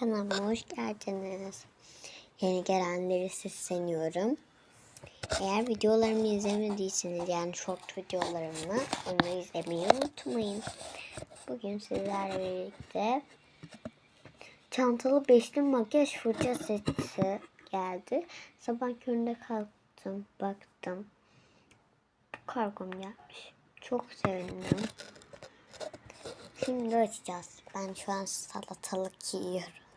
Kanalıma hoş geldiniz. Yeni gelenleri sesleniyorum. Eğer videolarımı izlemediyseniz yani short videolarımı onları izlemeyi unutmayın. Bugün sizlerle birlikte çantalı beşli makyaj fırça seti geldi. Sabah köründe kalktım, baktım. Kargom gelmiş. Çok sevindim. Şimdi açacağız. Ben şu an salatalık yiyorum.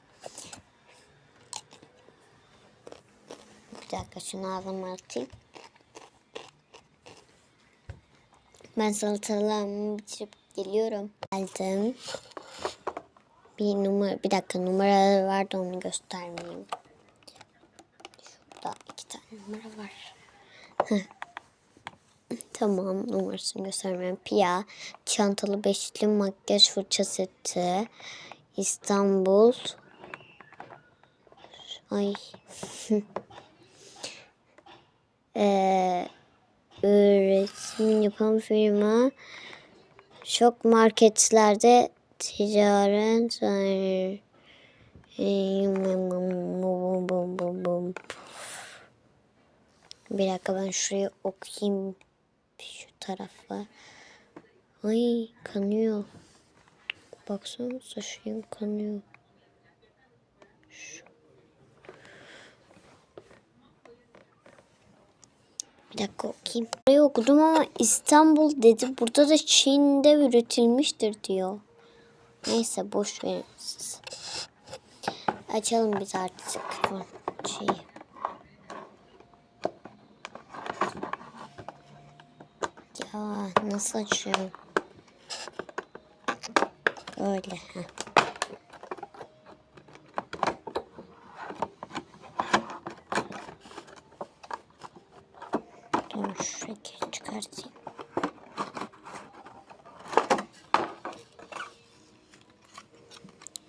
Bir dakika şunu ağzıma atayım. Ben salatalığımı bitirip geliyorum. Geldim. Bir numara, bir dakika numaraları vardı onu göstermeyeyim. Şurada iki tane numara var. Tamam numarasını göstermem. Pia, çantalı beşli makyaj fırça seti. İstanbul. Ay. ee, üretim yapan firma. Şok marketlerde ticaret. Bir dakika ben şuraya okuyayım şu tarafa. Ay kanıyor. Baksana saçım kanıyor. Şu. Bir dakika okuyayım. Burayı okudum ama İstanbul dedi. Burada da Çin'de üretilmiştir diyor. Neyse boş verin siz. Açalım biz artık şeyi. Ya nasıl açıyorum? Böyle. Heh. Dur şu şekeri çıkartayım.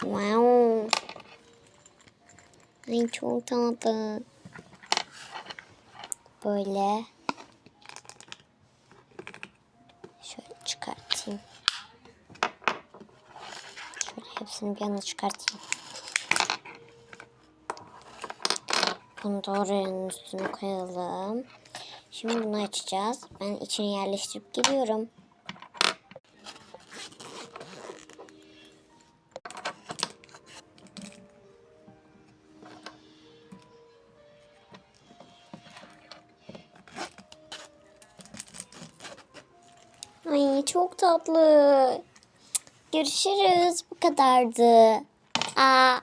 Wow. Ay çok tatlı. Böyle. Şöyle çıkartayım. Şöyle hepsini bir yana çıkartayım. Bunu da oranın üstüne koyalım. Şimdi bunu açacağız. Ben içini yerleştirip geliyorum. Ay çok tatlı. Görüşürüz. Bu kadardı. Aa,